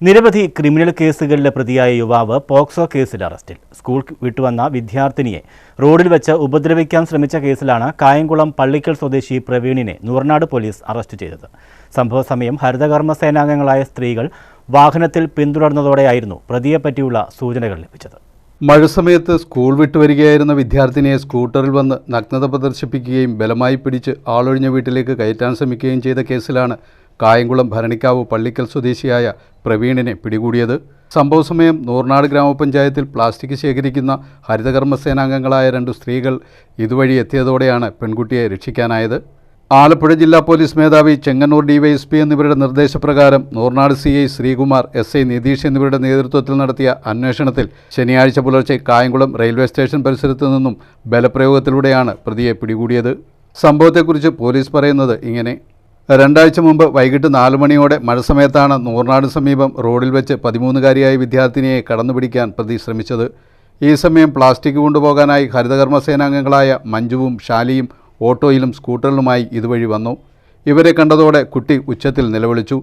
നിരവധി ക്രിമിനൽ കേസുകളിലെ പ്രതിയായ യുവാവ് പോക്സോ കേസിൽ അറസ്റ്റിൽ. സ്കൂൾ വിട്ടുവന്ന വിദ്യാർത്ഥിനിയെ റോഡിൽ വെച്ച് ഉപദ്രവിക്കാൻ ശ്രമിച്ച കേസിലാണ് കായംകുളം പള്ളിക്കൽ സ്വദേശി പ്രവീണിനെ നൂർനാട് പോലീസ് അറസ്റ്റ് ചെയ്തത്. സംഭവ സമയം ഹരിതകർമ്മ സേനാംഗങ്ങളായ സ്ത്രീകൾ വാഹനത്തിൽ പിന്തുടർന്നതോടെയായിരുന്നു പ്രതിയെപ്പറ്റിയുള്ള സൂചനകൾ ലഭിച്ചത്. മഴ സമയത്ത് സ്കൂൾ വിട്ടുവരികയായിരുന്ന വിദ്യാർത്ഥിനിയെ സ്കൂട്ടറിൽ വന്ന് നഗ്നത പ്രദർശിപ്പിക്കുകയും ബലമായി പിടിച്ച് ആളൊഴിഞ്ഞ വീട്ടിലേക്ക് കയറ്റാൻ ശ്രമിക്കുകയും ചെയ്ത കേസിലാണ് കായംകുളം ഭരണിക്കാവ് പള്ളിക്കൽ സ്വദേശിയായ പ്രവീണിനെ പിടികൂടിയത്. സംഭവസമയം നൂർനാട് ഗ്രാമപഞ്ചായത്തിൽ പ്ലാസ്റ്റിക് ശേഖരിക്കുന്ന ഹരിതകർമ്മസേനാംഗങ്ങളായ രണ്ട് സ്ത്രീകൾ ഇതുവഴി എത്തിയതോടെയാണ് പെൺകുട്ടിയെ രക്ഷിക്കാനായത്. ആലപ്പുഴ ജില്ലാ പോലീസ് മേധാവി ചെങ്ങന്നൂർ ഡിവൈഎസ്പി എന്നിവരുടെ നിർദ്ദേശപ്രകാരം Nooranad C I Sreekumar S I Nitheesh എന്നിവരുടെ നേതൃത്വത്തിൽ നടത്തിയ അന്വേഷണത്തിൽ ശനിയാഴ്ച പുലർച്ചെ കായംകുളം റെയിൽവേ സ്റ്റേഷൻ പരിസരത്ത് നിന്നും ബലപ്രയോഗത്തിലൂടെയാണ് പ്രതിയെ പിടികൂടിയത്. സംഭവത്തെക്കുറിച്ച് പോലീസ് പറയുന്നത് ഇങ്ങനെ. രണ്ടാഴ്ച മുമ്പ് വൈകിട്ട് നാല് മണിയോടെ മഴ സമയത്താണ് നൂറിനാട് സമീപം റോഡിൽ വെച്ച് പതിമൂന്നുകാരിയായ വിദ്യാർത്ഥിനിയെ കടന്നുപിടിക്കാൻ പ്രതി ശ്രമിച്ചത്. ഈ സമയം പ്ലാസ്റ്റിക് കൊണ്ടുപോകാനായി ഹരിതകർമ്മ സേനാംഗങ്ങളായ മഞ്ജുവും ഷാലിയും ഓട്ടോയിലും സ്കൂട്ടറിലുമായി ഇതുവഴി വന്നു. ഇവരെ കണ്ടതോടെ കുട്ടി ഉച്ചത്തിൽ നിലവിളിച്ചു.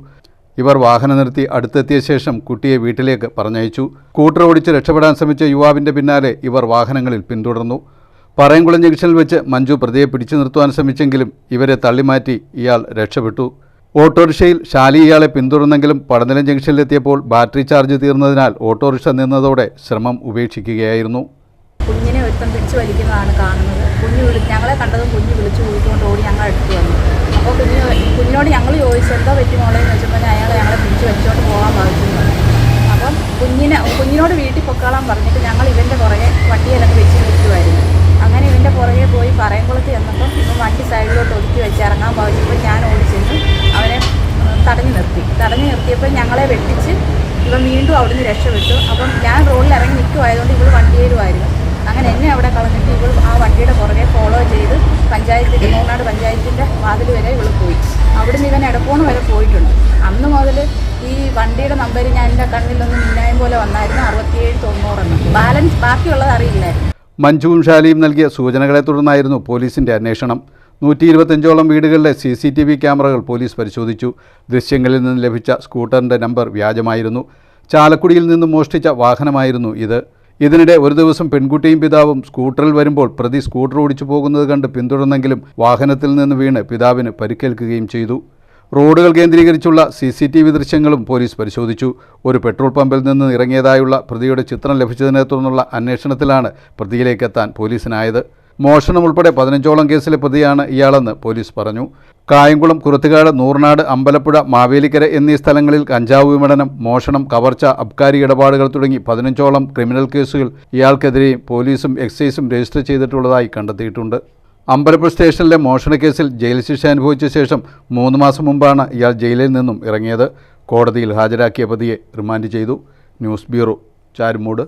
ഇവർ വാഹനം നിർത്തി അടുത്തെത്തിയ ശേഷം കുട്ടിയെ വീട്ടിലേക്ക് പറഞ്ഞയച്ചു. സ്കൂട്ടർ ഓടിച്ച് രക്ഷപ്പെടാൻ ശ്രമിച്ച യുവാവിന്റെ പിന്നാലെ ഇവർ വാഹനങ്ങളിൽ പിന്തുടർന്നു. പറയംകുളം ജംഗ്ഷനിൽ വെച്ച് മഞ്ജു പ്രതിയെ പിടിച്ചു നിർത്തുവാൻ ശ്രമിച്ചെങ്കിലും ഇവരെ തള്ളിമാറ്റി ഇയാൾ രക്ഷപ്പെട്ടു. ഓട്ടോറിക്ഷയിൽ ശാലി ഇയാളെ പിന്തുടർന്നെങ്കിലും പടനിലം ജംഗ്ഷനിലെത്തിയപ്പോൾ ബാറ്ററി ചാർജ് തീർന്നതിനാൽ ഓട്ടോറിക്ഷ നിന്നതോടെ ശ്രമം ഉപേക്ഷിക്കുകയായിരുന്നു. കുഞ്ഞിനെ ഒരുത്തം പിടിച്ചു വലിക്കുന്നതാണ് കാണുന്നത്. കുഞ്ഞു വിളി ഞങ്ങളെ കണ്ടതും കുഞ്ഞു വിളിച്ചു കൂട്ടിക്കൊണ്ട് ഓടി ഞങ്ങൾ അടുത്ത് വന്നു. അപ്പോൾ കുഞ്ഞു കുഞ്ഞിനോട് ഞങ്ങൾ ചോദിച്ചു എന്താ പറ്റി എന്ന് വെച്ചപ്പോൾ അയാൾ ഞങ്ങളെ പിടിച്ചു വലിച്ചുകൊണ്ട് പോകാൻ ബാധിച്ചു അപ്പം കുഞ്ഞിനെ കുഞ്ഞിനോട് വീട്ടിൽ പൊക്കാളാൻ പറഞ്ഞിട്ട് ഞങ്ങൾ ഇവന്റെ പുറകെ വണ്ടിയെല്ലാം വെച്ച് നിൽക്കുമായിരുന്നു അങ്ങനെ ഇവന്റെ പുറകെ പോയി പറയംകുളത്ത് ചെന്നപ്പം ഇവൻ വണ്ടി സൈഡിലോട്ട് ഒതുക്കി വെച്ച് ഇറങ്ങാൻ ഭാവിച്ചപ്പോൾ ഞാൻ ഓടി ചെന്ന് അവനെ ഉം, തടഞ്ഞു നിർത്തി തടഞ്ഞു ഞങ്ങളെ വെട്ടിച്ച് ഇവൻ വീണ്ടും അവിടുന്ന് രക്ഷപ്പെട്ടു. അപ്പം ഞാൻ റോഡിൽ ഇറങ്ങി നിൽക്കുമായതുകൊണ്ട് ഇവൾ വണ്ടിയിലുമായിരുന്നു അങ്ങനെ എന്നെ അവിടെ കളഞ്ഞിട്ട് ഇവൾ ആ വണ്ടിയുടെ പുറകെ ഫോളോ ചെയ്ത് പഞ്ചായത്തിന്റെ മൂന്നാട് പഞ്ചായത്തിന്റെ വാതിൽ വരെ ഇവൾ പോയി. അവിടുന്ന് ഇവൻ എടപ്പോണ് വരെ പോയിട്ടുണ്ട്. അന്ന് മുതൽ ഈ വണ്ടിയുടെ നമ്പർ ഞാൻ എന്റെ കണ്ണിലൊന്ന് മിന്നായം പോലെ വന്നായിരുന്നു. അറുപത്തിയേഴ് തൊണ്ണൂറെന്ന് ബാലൻസ് ബാക്കിയുള്ളത് അറിയില്ലായിരുന്നു. മഞ്ജുവും ഷാലിയും നൽകിയ സൂചനകളെ തുടർന്നായിരുന്നു പോലീസിന്റെ അന്വേഷണം. നൂറ്റി ഇരുപത്തഞ്ചോളം വീടുകളിലെ സി സി ടി വി ക്യാമറകൾ പോലീസ് പരിശോധിച്ചു. ദൃശ്യങ്ങളിൽ നിന്ന് ലഭിച്ച സ്കൂട്ടറിന്റെ നമ്പർ വ്യാജമായിരുന്നു. ചാലക്കുടിയിൽ നിന്നും മോഷ്ടിച്ച വാഹനമായിരുന്നു ഇത്. ഇതിനിടെ ഒരു ദിവസം പെൺകുട്ടിയും പിതാവും സ്കൂട്ടറിൽ വരുമ്പോൾ പ്രതി സ്കൂട്ടർ ഓടിച്ചു പോകുന്നത് കണ്ട് പിന്തുടർന്നെങ്കിലും വാഹനത്തിൽ നിന്ന് വീണ് പിതാവിന് പരിക്കേൽക്കുകയും ചെയ്തു. റോഡുകൾ കേന്ദ്രീകരിച്ചുള്ള സി സി ടി വി ദൃശ്യങ്ങളും പോലീസ് പരിശോധിച്ചു. ഒരു പെട്രോൾ പമ്പിൽ നിന്ന് ഇറങ്ങിയതായുള്ള പ്രതിയുടെ ചിത്രം ലഭിച്ചതിനെ തുടർന്നുള്ള അന്വേഷണത്തിലാണ് പ്രതിയിലേക്കെത്താൻ പോലീസിനായത്. മോഷണം ഉൾപ്പെടെ പതിനഞ്ചോളം കേസിലെ പ്രതിയാണ് ഇയാളെന്ന് പോലീസ് പറഞ്ഞു. കായംകുളം കുറുത്തുകാട് നൂർനാട് അമ്പലപ്പുഴ മാവേലിക്കര എന്നീ സ്ഥലങ്ങളിൽ കഞ്ചാവ് വിപണനം മോഷണം കവർച്ച അബ്കാരി ഇടപാടുകൾ തുടങ്ങി പതിനഞ്ചോളം ക്രിമിനൽ കേസുകൾ ഇയാൾക്കെതിരെയും പോലീസും എക്സൈസും രജിസ്റ്റർ ചെയ്തിട്ടുള്ളതായി കണ്ടെത്തിയിട്ടുണ്ട്. അമ്പലപ്പുഴ സ്റ്റേഷനിലെ മോഷണക്കേസിൽ ജയിൽ ശിക്ഷ അനുഭവിച്ച ശേഷം മൂന്ന് മാസം മുമ്പാണ് ഇയാൾ ജയിലിൽ നിന്നും ഇറങ്ങിയത്. കോടതിയിൽ ഹാജരാക്കിയ പ്രതിയെ റിമാൻഡ് ചെയ്തു. News bureau Charummood.